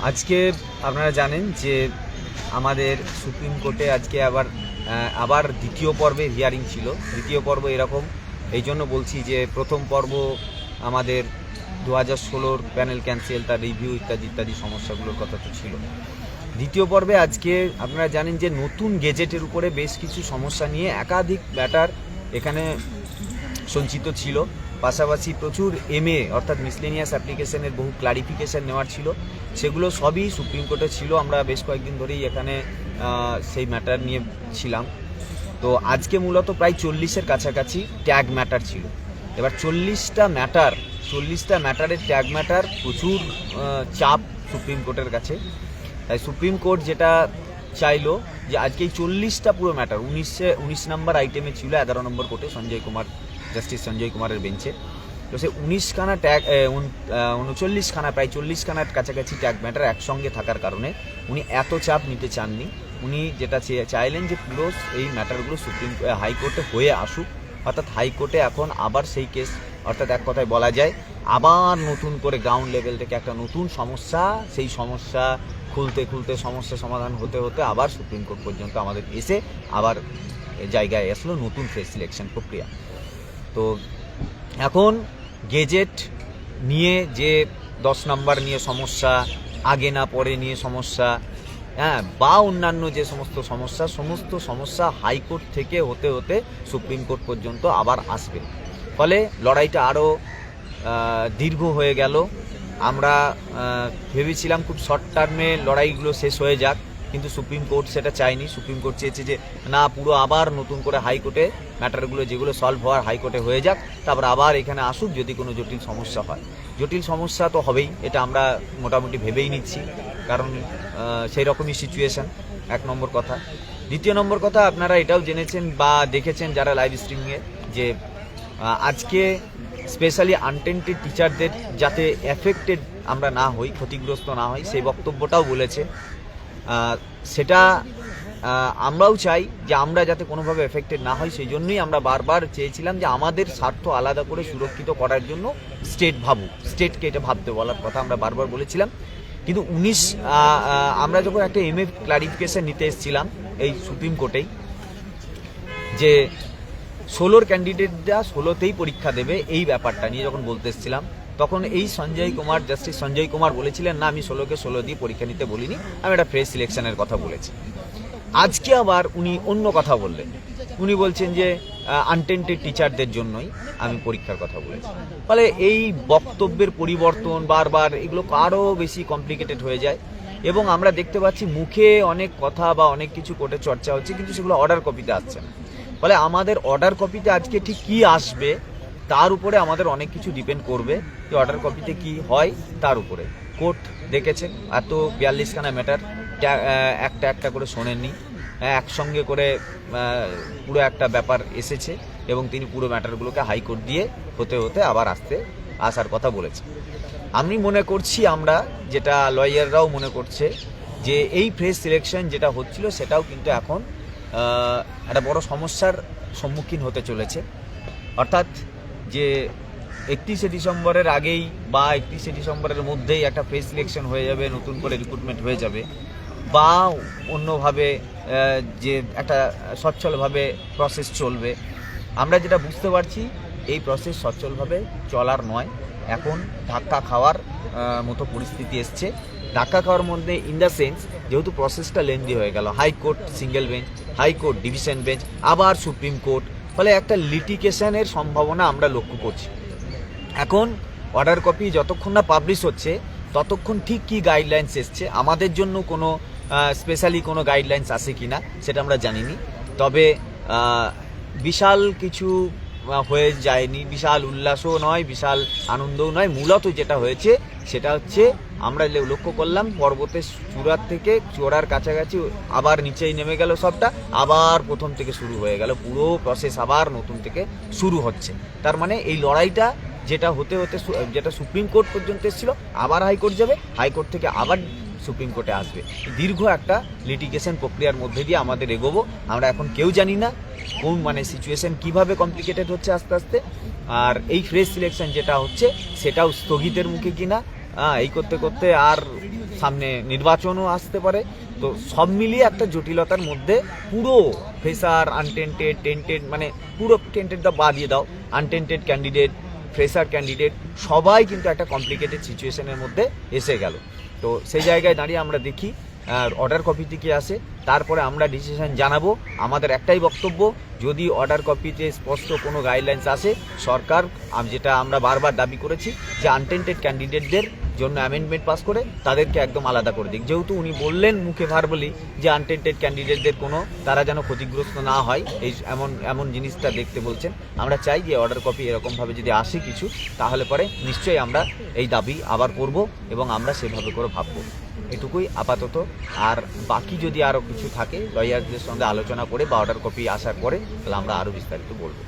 আজকে আপনারা জানেন যে আমাদের সুপ্রিম কোর্টে আজকে আবার আবার দ্বিতীয় পর্বে হিয়ারিং ছিল। দ্বিতীয় পর্ব এরকম। এই জন্য বলছি যে প্রথম পর্ব আমাদের দু হাজার ষোলোর প্যানেল ক্যান্সেল তার রিভিউ ইত্যাদি ইত্যাদি সমস্যাগুলোর কথা তো ছিল। দ্বিতীয় পর্বে আজকে আপনারা জানেন যে নতুন গেজেটের উপরে বেশ কিছু সমস্যা নিয়ে একাধিক ব্যাটার এখানে সঞ্চিত ছিল। পাশাপাশি প্রচুর এমএ অর্থাৎ মিসলেনিয়াস অ্যাপ্লিকেশনের বহু ক্লারিফিকেশন নেওয়ার ছিল। সেগুলো সবই সুপ্রিম কোর্টে ছিল, আমরা বেশ কয়েকদিন ধরেই এখানে সেই ম্যাটার নিয়ে ছিলাম। তো আজকে মূলত প্রায় চল্লিশের কাছাকাছি ট্যাগ ম্যাটার ছিল। এবার চল্লিশটা ম্যাটার চল্লিশটা ম্যাটারের ট্যাগ ম্যাটার প্রচুর চাপ সুপ্রিম কোর্টের কাছে। তাই সুপ্রিম কোর্ট যেটা চাইলো যে আজকে এই চল্লিশটা পুরো ম্যাটার উনিশে, উনিশ নম্বর আইটেমে ছিল এগারো নম্বর কোর্টে সঞ্জয় কুমার জাস্টিস সঞ্জয় কুমারের বেঞ্চে তো সে উনিশখানা ট্যাগ উনচল্লিশখানা প্রায় চল্লিশখানার কাছাকাছি ট্যাগ ম্যাটার একসঙ্গে থাকার কারণে উনি এত চাপ নিতে চাননি। উনি যেটা চাইলেন যে পুরো এই ম্যাটারগুলো সুপ্রিম হাইকোর্টে হয়ে আসুক। অর্থাৎ হাইকোর্টে এখন আবার সেই কেস অর্থাৎ এক কথায় বলা যায়, আবার নতুন করে গ্রাউন্ড লেভেল থেকে একটা নতুন সমস্যা, সেই সমস্যা খুলতে খুলতে সমস্যা সমাধান হতে হতে আবার সুপ্রিম কোর্ট পর্যন্ত আমাদের এসে আবার জায়গায় আসলো নতুন ফেস সিলেকশন প্রক্রিয়া। তো এখন গেজেট নিয়ে যে দশ নাম্বার নিয়ে সমস্যা, আগে না পরে নিয়ে সমস্যা হ্যাঁ বা অন্যান্য যে সমস্ত সমস্যা সমস্ত সমস্যা হাইকোর্ট থেকে হতে হতে সুপ্রিম কোর্ট পর্যন্ত আবার আসবে। ফলে লড়াইটা আরও দীর্ঘ হয়ে গেল। আমরা ভেবেছিলাম খুব শর্ট টার্মে লড়াইগুলো শেষ হয়ে যাক। কিন্তু সুপ্রিম কোর্ট সেটা চায়নি। সুপ্রিম কোর্ট চেয়েছে যে, না, পুরো আবার নতুন করে হাইকোর্টে ম্যাটারগুলো যেগুলো সলভ হওয়ার হাইকোর্টে হয়ে যাক, তারপর আবার এখানে আসুক যদি কোনো জটিল সমস্যা হয়। জটিল সমস্যা তো হবেই, এটা আমরা মোটামুটি ভেবেই নিচ্ছি, কারণ সেই রকমই সিচুয়েশন এক নম্বর কথা। দ্বিতীয় নম্বর কথা, আপনারা এটাও জেনেছেন বা দেখেছেন যারা লাইভ স্ট্রিমিংয়ে যে আজকে স্পেশালি আনটেন্টেড টিচারদের যাতে এফেক্টেড আমরা না হই, ক্ষতিগ্রস্ত না হই, সেই বক্তব্যটাও বলেছে। সেটা আমরাও চাই যে আমরা যাতে কোনোভাবে এফেক্টেড না হয়, সেই জন্যই আমরা বারবার চেয়েছিলাম যে আমাদের স্বার্থ আলাদা করে সুরক্ষিত করার জন্য স্টেট ভাবুক স্টেটকে এটা ভাবতে বলার কথা আমরা বারবার বলেছিলাম। কিন্তু উনিশ আমরা যখন একটা এম এ ক্লারিফিকেশন নিতে এসেছিলাম এই সুপ্রিম কোর্টেই, যে ষোলোর ক্যান্ডিডেটরা ষোলোতেই পরীক্ষা দেবে এই ব্যাপারটা নিয়ে যখন বলতে এসেছিলাম তখন এই সঞ্জয় কুমার জাস্টিস সঞ্জয় কুমার বলেছিলেন, না, আমি ষোলোকে ষোলো দিয়ে পরীক্ষা নিতে বলিনি, আমি একটা ফ্রেশ সিলেকশনের কথা বলেছি। আজকে আবার উনি অন্য কথা বললেন। উনি বলছেন যে আনটেন্টেড টিচারদের জন্যই আমি পরীক্ষার কথা বলেছি। ফলে এই বক্তব্যের পরিবর্তন বারবার, এগুলো আরও বেশি কমপ্লিকেটেড হয়ে যায় এবং আমরা দেখতে পাচ্ছি মুখে অনেক কথা বা অনেক কিছু কোর্টে চর্চা হচ্ছে, কিন্তু সেগুলো অর্ডার কপিতে আসছে না। ফলে আমাদের অর্ডার কপিতে আজকে ঠিক কি আসবে তার উপরে আমাদের অনেক কিছু ডিপেন্ড করবে যে অর্ডার কপিতে কি হয় তার উপরে। কোর্ট দেখেছে এত বিয়াল্লিশখানা ম্যাটার একটা একটা করে শোনেননি। একসঙ্গে করে পুরো একটা ব্যাপার এসেছে এবং তিনি পুরো ম্যাটারগুলোকে হাইকোর্ট দিয়ে হতে হতে আবার আসতে, আসার কথা বলেছে। আমি মনে করছি আমরা, যেটা লয়াররাও মনে করছে, যে এই ফ্রেশ সিলেকশন যেটা হচ্ছিল সেটাও কিন্তু এখন একটা বড় সমস্যার সম্মুখীন হতে চলেছে। অর্থাৎ যে একত্রিশে ডিসেম্বরের আগেই বা একত্রিশে ডিসেম্বরের মধ্যেই একটা ফ্রেশ সিলেকশন হয়ে যাবে, নতুন করে রিক্রুটমেন্ট হয়ে যাবে বা অন্যভাবে যে একটা সচ্ছলভাবে প্রসেস চলবে। আমরা যেটা বুঝতে পারছি, এই প্রসেস সচ্ছলভাবে চলার নয়। এখন ধাক্কা খাওয়ার মতো পরিস্থিতি এসছে। ধাক্কা খাওয়ার মধ্যে ইন দ্য সেন্স যেহেতু প্রসেসটা লেন্দি হয়ে গেল high court single bench high court division bench আবার সুপ্রিম কোর্ট ফলে একটা লিটিগেশনের সম্ভাবনা আমরা লক্ষ্য করছি। এখন অর্ডার কপি যতক্ষণ না পাবলিশ হচ্ছে, ততক্ষণ ঠিক কি গাইডলাইন্স এসছে, আমাদের জন্য কোনো স্পেশালি কোনো গাইডলাইন্স আসে কি না সেটা আমরা জানিনি। তবে বিশাল কিছু হয়ে যায়নি। বিশাল উল্লাসও নয়, বিশাল আনন্দও নয়। মূলত যেটা হয়েছে, সেটা হচ্ছে আমরা লক্ষ্য করলাম, পর্বতের চূড়ার থেকে চূড়ার কাছাকাছি আবার নিচেই নেমে গেল সবটা, আবার প্রথম থেকে শুরু হয়ে গেল, পুরো প্রসেস আবার নতুন থেকে শুরু হচ্ছে। তার মানে এই লড়াইটা যেটা হতে হতে যেটা সুপ্রিম কোর্ট পর্যন্ত এসেছিল, আবার হাইকোর্ট যাবে হাইকোর্ট থেকে আবার সুপ্রিম কোর্টে আসবে। দীর্ঘ একটা লিটিগেশন প্রক্রিয়ার মধ্যে দিয়ে আমাদের এগোবো। আমরা এখন কেউ জানি না কোন মানে সিচুয়েশন কীভাবে কমপ্লিকেটেড হচ্ছে আস্তে আস্তে। আর এই ফ্রেশ সিলেকশন যেটা হচ্ছে, সেটাও স্থগিতের মুখে কিনা আহ, এই করতে করতে আর সামনে নির্বাচনও আসতে পারে। তো সব মিলিয়ে একটা জটিলতার মধ্যে পুরো ফ্রেশার আনটেন্টেড টেন্টেড মানে পুরো টেন্টেডটা বাদ দিয়ে দাও। আনটেন্টেড ক্যান্ডিডেট ফ্রেশার ক্যান্ডিডেট সবাই কিন্তু একটা কমপ্লিকেটেড সিচুয়েশনের মধ্যে এসে গেল। তো সেই জায়গায় দাঁড়িয়ে আমরা দেখি অর্ডার কপি থেকে আসে তারপরে আমরা ডিসিশন জানাব। আমাদের একটাই বক্তব্য, যদি অর্ডার কপিতে স্পষ্ট কোনো গাইডলাইন্স আসে সরকার যেটা আমরা বারবার দাবি করেছি, যে আনটেন্টেড ক্যান্ডিডেটদের জন্য অ্যামেন্ডমেন্ট পাস করে তাদেরকে একদম আলাদা করে দিক। যেহেতু উনি বললেন মুখে ভার্বলি যে আনটেন্টেড ক্যান্ডিডেটদের কোনো, তারা যেন ক্ষতিগ্রস্ত না হয়, এই এমন এমন জিনিসটা দেখতে বলছেন। আমরা চাই যে অর্ডার কপি এরকমভাবে যদি আসে কিছু, তাহলে পরে নিশ্চয়ই আমরা এই দাবি আবার করব এবং আমরা সেভাবে করে ভাববো। এটুকুই আপাতত। আর বাকি যদি আরও কিছু থাকে লয়ারদের সঙ্গে আলোচনা করে বা অর্ডার কপি আসার পরে, তাহলে আমরা আরও বিস্তারিত বলব।